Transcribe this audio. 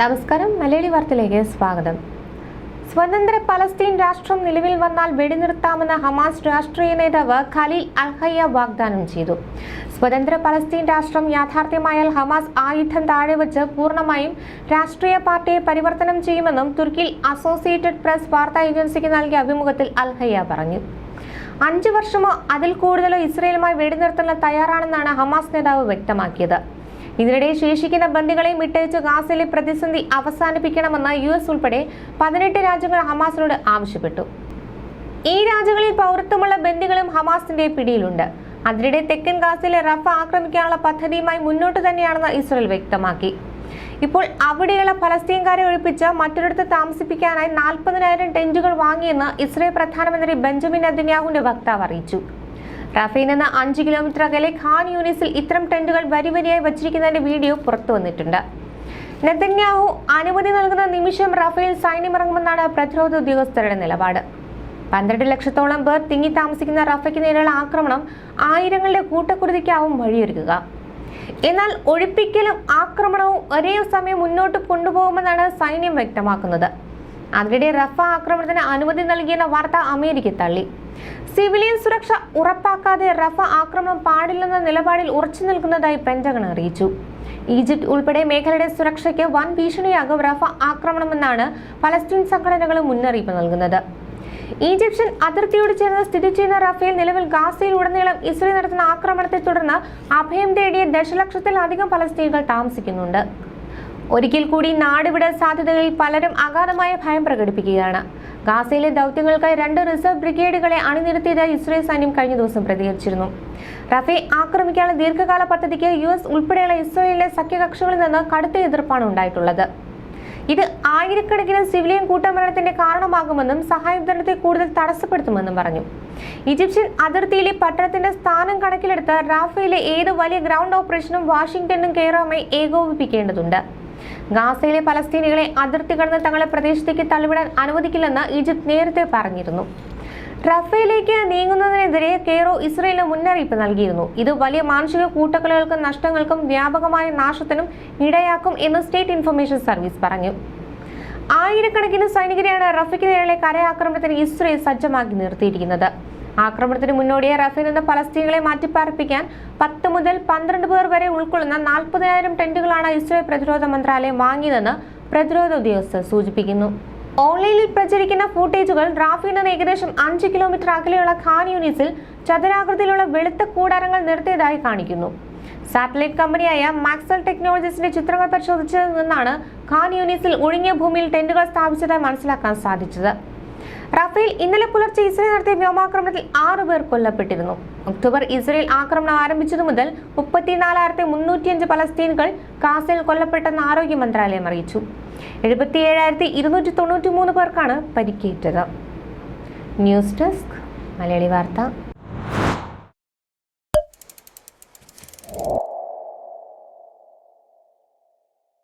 നമസ്കാരം. മലയാളി വാർത്തയിലേക്ക് സ്വാഗതം. സ്വതന്ത്ര പലസ്തീൻ രാഷ്ട്രം നിലവിൽ വന്നാൽ വെടിനിർത്താമെന്ന് ഹമാസ് രാഷ്ട്രീയ നേതാവ് ഖലീൽ അൽഹയ്യ വാഗ്ദാനം ചെയ്തു. സ്വതന്ത്ര പലസ്തീൻ രാഷ്ട്രം യാഥാർത്ഥ്യമായാൽ ഹമാസ് ആയുധം താഴെ വെച്ച് പൂർണമായും രാഷ്ട്രീയ പാർട്ടിയെ പരിവർത്തനം ചെയ്യുമെന്നും തുർക്കിയിൽ അസോസിയേറ്റഡ് പ്രസ് വാർത്താ ഏജൻസിക്ക് നൽകിയ അഭിമുഖത്തിൽ അൽഹയ്യ പറഞ്ഞു. അഞ്ചു വർഷമോ അതിൽ കൂടുതലോ ഇസ്രയേലുമായി വെടിനിർത്തലിന് തയ്യാറാണെന്നാണ് ഹമാസ് നേതാവ് വ്യക്തമാക്കിയത്. ഇതിനിടെ ശേഷിക്കുന്ന ബന്ദികളെയും വിട്ടയച്ച് ഗാസയിലെ പ്രതിസന്ധി അവസാനിപ്പിക്കണമെന്ന് യു എസ് ഉൾപ്പെടെ പതിനെട്ട് രാജ്യങ്ങൾ ഹമാസിനോട് ആവശ്യപ്പെട്ടു. ഈ രാജ്യങ്ങളിൽ പൗരത്വമുള്ള ബന്ദികളും ഹമാസിന്റെ പിടിയിലുണ്ട്. അതിനിടെ തെക്കൻ ഗാസയിലെ റഫ ആക്രമിക്കാനുള്ള പദ്ധതിയുമായി മുന്നോട്ട് തന്നെയാണെന്ന് ഇസ്രയേൽ വ്യക്തമാക്കി. ഇപ്പോൾ അവിടെയുള്ള ഫലസ്തീൻകാരെ ഒഴിപ്പിച്ച് മറ്റൊരിടത്ത് താമസിപ്പിക്കാനായി നാൽപ്പതിനായിരം ടെന്റുകൾ വാങ്ങിയെന്ന് ഇസ്രയേൽ പ്രധാനമന്ത്രി ബെഞ്ചമിൻ നെതന്യാഹുവിന്റെ വക്താവ് അറിയിച്ചു. റഫയിൽ നിന്ന് അഞ്ച് കിലോമീറ്റർ അകലെ ഖാൻ യൂണിസിൽ ഇത്തരം ടെന്റുകൾ വരി വരിയായി വച്ചിരിക്കുന്നതിന്റെ വീഡിയോ പുറത്തു വന്നിട്ടുണ്ട്. നെതന്യാഹു അനുമതി നൽകുന്ന നിമിഷം റഫേൽ സൈന്യമിറങ്ങുമെന്നാണ് പ്രതിരോധ ഉദ്യോഗസ്ഥരുടെ നിലപാട്. പന്ത്രണ്ട് ലക്ഷത്തോളം പേർ തിങ്ങി താമസിക്കുന്ന റഫയ്ക്ക് നേരെയുള്ള ആക്രമണം ആയിരങ്ങളുടെ കൂട്ടക്കുരുതിക്കാവും വഴിയൊരുക്കുക. എന്നാൽ ഒഴിപ്പിക്കലും ആക്രമണവും ഒരേ സമയം മുന്നോട്ട് കൊണ്ടുപോകുമെന്നാണ് സൈന്യം വ്യക്തമാക്കുന്നത്. അതിനിടെ റഫ ആക്രമണത്തിന് അനുമതി നൽകിയെന്ന വാർത്ത അമേരിക്ക തള്ളി. സിവിലിയൻ സുരക്ഷ ഉറപ്പാക്കാതെ റഫ ആക്രമണം പാടില്ലെന്ന നിലപാടിൽ ഉറച്ചു നിൽക്കുന്നതായി പെന്റഗൺ അറിയിച്ചു. ഈജിപ്ത് ഉൾപ്പെടെ മേഖലയുടെ സുരക്ഷയ്ക്ക് വൻ ഭീഷണിയാകും റഫ ആക്രമണമെന്നാണ് പലസ്തീൻ സംഘടനകൾ മുന്നറിയിപ്പ് നൽകുന്നത്. ഈജിപ്ഷ്യൻ അതിർത്തിയോട് ചേർന്ന് സ്ഥിതി ചെയ്യുന്ന റഫേൽ നിലവിൽ ഗാസയിൽ ഉടനീളം ഇസ്രയേൽ നടത്തുന്ന ആക്രമണത്തെ തുടർന്ന് അഭയം തേടിയ ദശലക്ഷത്തിലധികം പലസ്തീനുകൾ താമസിക്കുന്നുണ്ട്. ഒരിക്കൽ കൂടി നാടുവിടാൻ സാധ്യതകളിൽ പലരും അഗാധമായ ഭയം പ്രകടിപ്പിക്കുകയാണ്. ഗാസയിലെ ദൗത്യങ്ങൾക്കായി രണ്ട് റിസർവ് ബ്രിഗേഡുകളെ അണിനിരത്തിയതായി ഇസ്രയേൽ സൈന്യം കഴിഞ്ഞ ദിവസം പ്രതികരിച്ചിരുന്നു. റഫേ ആക്രമിക്കാനുള്ള ദീർഘകാല പദ്ധതിക്ക് യു എസ് ഉൾപ്പെടെയുള്ള ഇസ്രയേലിലെ സഖ്യകക്ഷികളിൽ നിന്ന് കടുത്ത എതിർപ്പാണ് ഉണ്ടായിട്ടുള്ളത്. ഇത് ആയിരക്കണക്കിന് സിവിലിയൻ കൂട്ടമരണത്തിന്റെ കാരണമാകുമെന്നും സഹായ വിതരണത്തെ കൂടുതൽ തടസ്സപ്പെടുത്തുമെന്നും പറഞ്ഞു. ഈജിപ്ഷ്യൻ അതിർത്തിയിലെ പട്ടണത്തിന്റെ സ്ഥാനം കണക്കിലെടുത്ത് റാഫയിലെ ഏത് വലിയ ഗ്രൗണ്ട് ഓപ്പറേഷനും വാഷിംഗ്ടണും കെയറുമായി ഏകോപിപ്പിക്കേണ്ടതുണ്ട്. ഗാസയിലെ പലസ്തീനികളെ അതിർത്തി കടന്ന് തങ്ങളെ പ്രദേശത്തേക്ക് തള്ളിവിടാൻ അനുവദിക്കില്ലെന്ന് ഈജിപ്ത് നേരത്തെ പറഞ്ഞിരുന്നു. റഫേലേക്ക് നീങ്ങുന്നതിനെതിരെ കെയ്റോ ഇസ്രയേലിന് മുന്നറിയിപ്പ് നൽകിയിരുന്നു. ഇത് വലിയ മാനുഷിക കൂട്ടക്കലകൾക്കും നഷ്ടങ്ങൾക്കും വ്യാപകമായ നാശത്തിനും ഇടയാക്കും എന്ന് സ്റ്റേറ്റ് ഇൻഫർമേഷൻ സർവീസ് പറഞ്ഞു. ആയിരക്കണക്കിന് സൈനികരെയാണ് റഫയ്ക്ക് കരയാക്രമണത്തിന് ഇസ്രയേൽ സജ്ജമാക്കി നിർത്തിയിരിക്കുന്നത്. ആക്രമണത്തിന് മുന്നോടിയായി റഫേൽ നിന്ന് പലസ്തീനുകളെ മാറ്റിപ്പാർപ്പിക്കാൻ പത്ത് മുതൽ പന്ത്രണ്ട് പേർ വരെ ഉൾക്കൊള്ളുന്ന നാൽപ്പതിനായിരം ടെന്റുകളാണ് ഇസ്രായേൽ പ്രതിരോധ മന്ത്രാലയം വാങ്ങിയതെന്ന് പ്രതിരോധ ഉദ്യോഗസ്ഥർ സൂചിപ്പിക്കുന്നു. ഓൺലൈനിൽ പ്രചരിക്കുന്ന ഫൂട്ടേജുകൾ റാഫിൽ നിന്ന് ഏകദേശം അഞ്ച് കിലോമീറ്റർ അകലെയുള്ള ഖാൻ യൂണിസിൽ ചതുരാകൃതിയിലുള്ള വെളുത്ത കൂടാരങ്ങൾ നിർത്തിയതായി കാണിക്കുന്നു. സാറ്റലൈറ്റ് കമ്പനിയായ മാക്സൽ ടെക്നോളജീസിന്റെ ചിത്രങ്ങൾ പരിശോധിച്ചതിൽ നിന്നാണ് ഖാൻ യൂണിസിൽ ഒഴിഞ്ഞ ഭൂമിയിൽ ടെന്റുകൾ സ്ഥാപിച്ചതായി മനസ്സിലാക്കാൻ സാധിച്ചത്. റഫേൽ ഇന്നലെ പുലർച്ചെ ഇസ്രയേൽ നടത്തിയ വ്യോമാക്രമണത്തിൽ ആറു പേർ കൊല്ലപ്പെട്ടിരുന്നു. ഒക്ടോബർ ഇസ്രയേൽ ആക്രമണം ആരംഭിച്ചതു മുതൽ മുപ്പത്തിനാലായിരത്തി മുന്നൂറ്റിയഞ്ച് പലസ്തീനുകൾ ഗാസയിൽ കൊല്ലപ്പെട്ടെന്ന് ആരോഗ്യ മന്ത്രാലയം അറിയിച്ചു. എഴുപത്തിയേഴായിരത്തി ഇരുന്നൂറ്റി തൊണ്ണൂറ്റി മൂന്ന് പേർക്കാണ് പരിക്കേറ്റത്. ന്യൂസ് ഡെസ്ക് മലയാളി വാർത്ത.